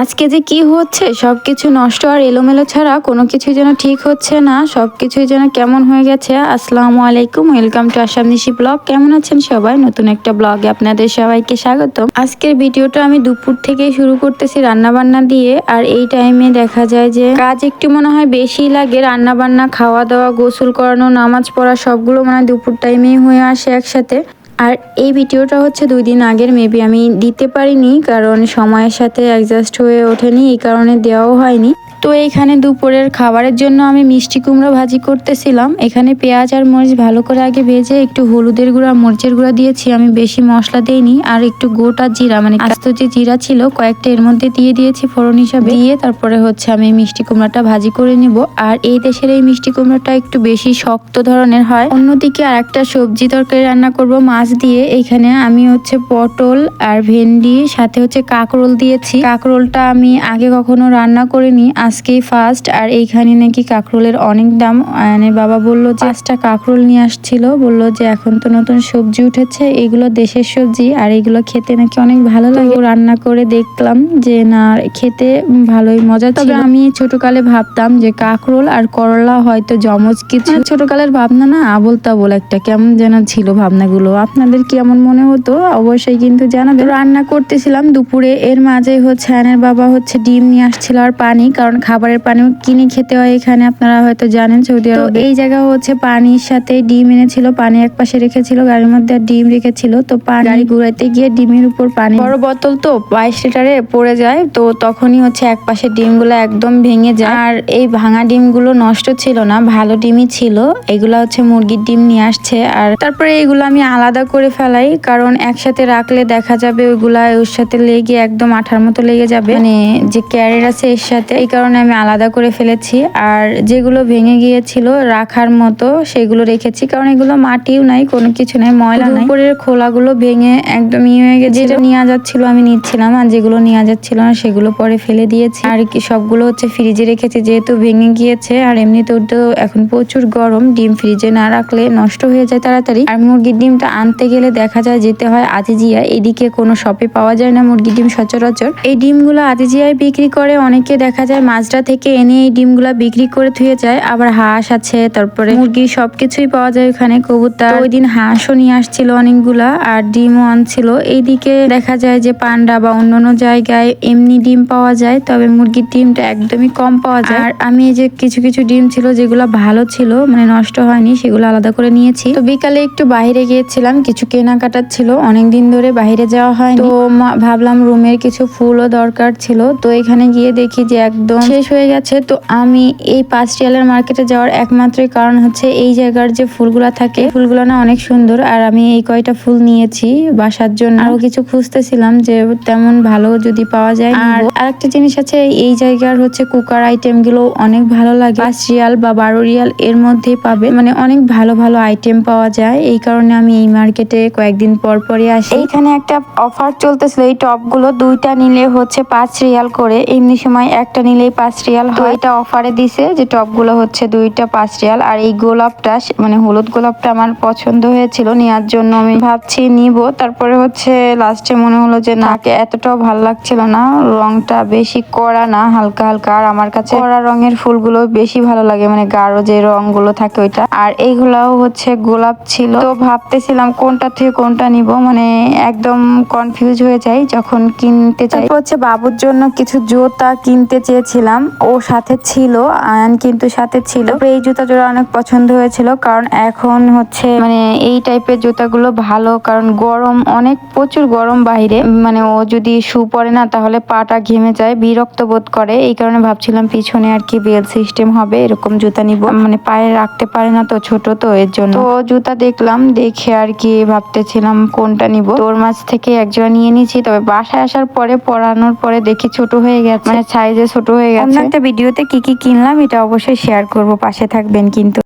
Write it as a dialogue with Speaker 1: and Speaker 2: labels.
Speaker 1: আজকে যে কি হচ্ছে সব কিছু নষ্ট আর এলোমেলো ছাড়া কোনো কিছু যেন ঠিক হচ্ছে না সব কিছুই যেন কেমন হয়ে গেছে। আসসালামু আলাইকুম, welcome to Assam Nishi blog. কেমন আছেন সবাই? নতুন একটা ব্লগে আপনাদের সবাইকে স্বাগত আজকের ভিডিওটা আমি দুপুর থেকে শুরু করতেছি রান্না বান্না দিয়ে, আর এই টাইমে দেখা যায় যে কাজ একটু মনে হয় বেশি লাগে। রান্না বান্না খাওয়া দাওয়া, গোসল করানো, নামাজ পড়া, সবগুলো মানে দুপুর টাইমেই হয়ে আসে একসাথে। আর এই ভিডিওটা হচ্ছে দুই দিন আগের মেবি আমি দিতে পারিনি, কারণ সময়ের সাথে অ্যাডজাস্ট হয়ে ওঠেনি, এই কারণে দেওয়াও হয়নি। তো এইখানে দুপুরের খাবারের জন্য আমি মিষ্টি কুমড়ো ভাজি করতেছিলাম। এখানে পেঁয়াজ আর মরিচ ভালো করে আগে ভেজে একটু হলুদের গুঁড়া, মরিচের গুঁড়া দিয়েছি। আমি বেশি মশলা দেইনি, আর একটু গোটা জিরা মানে আস্ত যে জিরা ছিল, কয়েকটা এর মধ্যে দিয়ে দিয়েছি ফোড়ন হিসাবে। দিয়ে তারপরে হচ্ছে আমি মিষ্টি কুমড়াটা ভাজি করে নিব। আর এই দেশের এই মিষ্টি কুমড়াটা একটু বেশি শক্ত ধরনের হয়। অন্যদিকে আর একটা সবজি তরকারি রান্না করব, মাছ দিয়ে। এইখানে আমি হচ্ছে পটল আর ভেন্ডি, সাথে হচ্ছে কাঁকরোল দিয়েছি। কাঁকরোলটা আমি আগে কখনো রান্না করিনি আজকেই ফার্স্ট আর এইখানে নাকি কাঁকরোলের অনেক দাম। মানে বাবা বলল যে পাঁচটা কাঁকরোল নিয়ে আসছিল। বলল যে এখন তো নতুন সবজি উঠেছে। এগুলো দেশের সবজি আর এগুলো খেতে নাকি অনেক ভালো লাগে। রান্না করে দেখলাম যে না খেতে ভালোই মজা তবে আমি ছোটকালে ভাবতাম যে কাঁকরোল আর করলা হয়তো জমজ কিছু। মানে ছোটকালের ভাবনা না আবল তাবল একটা কেমন যেন ছিল ভাবনাগুলো। আপনাদের কেমন মনে হতো? অবশ্যই কিন্তু জানাবে রান্না করতেছিলাম দুপুরে। এর মাঝে হচ্ছে আয়নের বাবা হচ্ছে ডিম নিয়ে আসছিল আর পানি কারণ খাবারের পানিও কিনে খেতে হয় এখানে আপনারা হয়তো জানেন সৌদি আরব। এই জায়গা হচ্ছে পানির সাথে ডিম এনেছিল পানি এক পাশে রেখেছিল গাড়ির মধ্যে ডিম রেখেছিল তো পানি গাড়ি ঘুরাইতে গিয়ে ডিমের উপর পানি বড় বোতল তো বাইশ লিটারে পড়ে যায় তো তখনই হচ্ছে এক পাশে ডিমগুলো একদম ভেঙে যায়। আর এই ভাঙা ডিমগুলো নষ্ট ছিল না ভালো ডিমই ছিল এগুলা হচ্ছে মুরগির ডিম নিয়ে আসছে। আর তারপরে এগুলো আমি আলাদা করে ফেলাই কারণ একসাথে রাখলে দেখা যাবে ওইগুলা ওর সাথে লেগে একদম আঠার মতো লেগে যাবে। মানে যে ক্যারেট আছে এর সাথে এই কারণে আমি আলাদা করে ফেলেছি। আর যেগুলো ভেঙে গিয়েছিল রাখার মতো সেগুলো রেখেছি। কারণ এগুলো মাটিও নাই কোনো কিছু নাই ময়লা নাই। উপরের খোলাগুলো ভেঙে একদম ইয়ে হয়ে গেছে যেটা নেওয়া যাচ্ছিল আমি নিচ্ছিলাম আর যেগুলো নিয়ে যাচ্ছিল না সেগুলো পরে ফেলে দিয়েছি। আর কি সবগুলো হচ্ছে ফ্রিজে রেখেছি যেহেতু ভেঙে গিয়েছে। আর এমনিতেও তো এখন প্রচুর গরম ডিম ফ্রিজে না রাখলে নষ্ট হয়ে যায় তাড়াতাড়ি। আর মুরগির ডিমটা আনতে গেলে দেখা যায় যেতে হয় আজিজিয়া এদিকে কোনো শপে পাওয়া যায় না মুরগির ডিম সচরাচর। এই ডিমগুলো আজিজিয়ায় বিক্রি করে অনেকে দেখা যায় মাছরা থেকে এনে এই ডিমগুলা বিক্রি করে থুয়ে যায়। আবার হাঁস আছে, তারপরে মুরগি সবকিছুই পাওয়া যায় ওখানে, কবুতর। ওই দিন হাঁসও নিয়ে আসছিল অনেকগুলা আর ডিমও আনছিল। এইদিকে দেখা যায় যে পান্ডা বা অন্যান্য জায়গায় এমনি ডিম পাওয়া যায়, তবে মুরগির ডিমটা একদমই কম পাওয়া যায়। আর আমি এই যে কিছু কিছু ডিম ছিল যেগুলো ভালো ছিল মানে নষ্ট হয়নি, সেগুলো আলাদা করে নিয়েছি। তো বিকালে একটু বাইরে গিয়েছিলাম, কিছু কেনাকাটার ছিল, অনেকদিন ধরে বাইরে যাওয়া হয় তো ভাবলাম রুমের কিছু ফুলও দরকার ছিল, তো এখানে গিয়ে দেখি যে একদম শেষ হয়ে গেছে তো আমি এই পাঁচ রিয়ালের মার্কেটে যাওয়ার একমাত্রই কারণ হচ্ছে এই জায়গার যে ফুলগুলা থাকে ফুলগুলো না অনেক সুন্দর। আর আমি এই কয়টা ফুল নিয়েছি বাসার জন্য। আরও কিছু খুঁজতেছিলাম যে তেমন ভালো যদি পাওয়া যায় আর আরেকটা জিনিস আছে এই জায়গার হচ্ছে কুকার আইটেমগুলো অনেক ভালো লাগে। পাঁচ রিয়াল বা বারো রিয়াল এর মধ্যেই পাবে। মানে অনেক ভালো ভালো আইটেম পাওয়া যায়। এই কারণে আমি এই মার্কেটে কয়েকদিন পর পরই আসি। এইখানে একটা অফার চলতেছিল এই টপগুলো দুইটা নিলে হচ্ছে পাঁচ রিয়াল করে। এমনি সময় একটা নিলেই পাঁচ রিয়াল হয় এটা অফারে দিছে যে টপগুলো হচ্ছে দুইটা পাঁচ রিয়াল। আর এই গোলাপটা মানে হলুদ গোলাপটা আমার পছন্দ হয়েছিল নেওয়ার জন্য আমি ভাবছি নিব। তারপরে হচ্ছে লাস্টে মনে হলো যে নাকে এতটাও ভালো লাগছিল না রংটা বেশি কড়া না হালকা হালকা। আর আমার কাছে কড়া রঙের ফুলগুলো বেশি ভালো লাগে মানে গাঢ় যে রংগুলো থাকে ওইটা। আর এইগুলাও হচ্ছে গোলাপ ছিল। তো ভাবতেছিলাম কোনটা থেকে কোনটা নিব মানে একদম কনফিউজ হয়ে যাই যখন কিনতে চাই হচ্ছে বাবুর জন্য কিছু জুতা কিনতে চেয়েছিলাম ও সাথে ছিল, আয়ান কিন্তু সাথে ছিল। এই জুতা জোড়া অনেক পছন্দ হয়েছিল, কারণ এখন হচ্ছে মানে এই টাইপের জুতাগুলো ভালো, কারণ গরম অনেক, প্রচুর গরম বাইরে। মানে ও যদি শু পরে না, তাহলে পাটা ঘেমে যায়, বিরক্ত বোধ করে। এই কারণে ভাবছিলাম পিছনে আর কি বেল সিস্টেম হবে, এরকম জুতা নিব। মানে পায়ে রাখতে পারে না তো, ছোট তো, এর জন্য। তো জুতা দেখলাম, দেখে আর কি ভাবতেছিলাম কোনটা নিব। তোর মাছ থেকে একজোড়া নিয়ে নিয়েছি তবে বাসায় আসার পরে, পরানোর পরে দেখি ছোট হয়ে গেছে। মানে সাইজে ছোট হয়ে গেছে। অন্য ভিডিওতে কি কি কিনলাম এটা অবশ্যই শেয়ার করব পাশে থাকবেন কিন্তু।